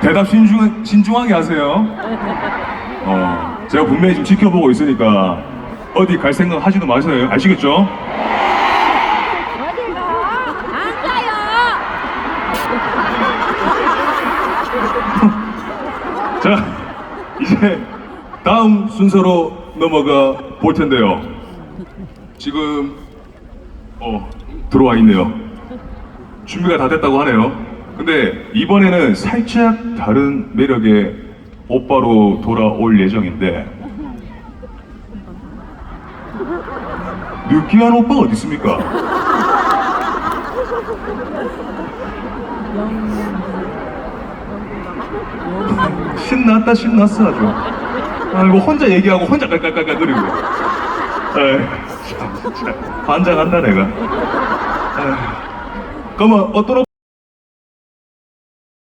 대답 신중, 신중하게 하세요. 어, 제가 분명히 지금 지켜보고 있으니까 어디 갈 생각 하지도 마세요. 아시겠죠? 어디 가? 안 가요. 자, 이제 다음 순서로 넘어가 볼 텐데요. 지금 어 들어와 있네요. 준비가 다 됐다고 하네요. 근데 이번에는 살짝 다른 매력의 오빠로 돌아올 예정인데 느끼한 오빠 어디 있습니까? 신났다 신났어 아주 아이고 혼자 얘기하고 혼자 깔깔깔깔 거리고 에이 참 진짜 환장한다 내가 에이. 그러면 어떤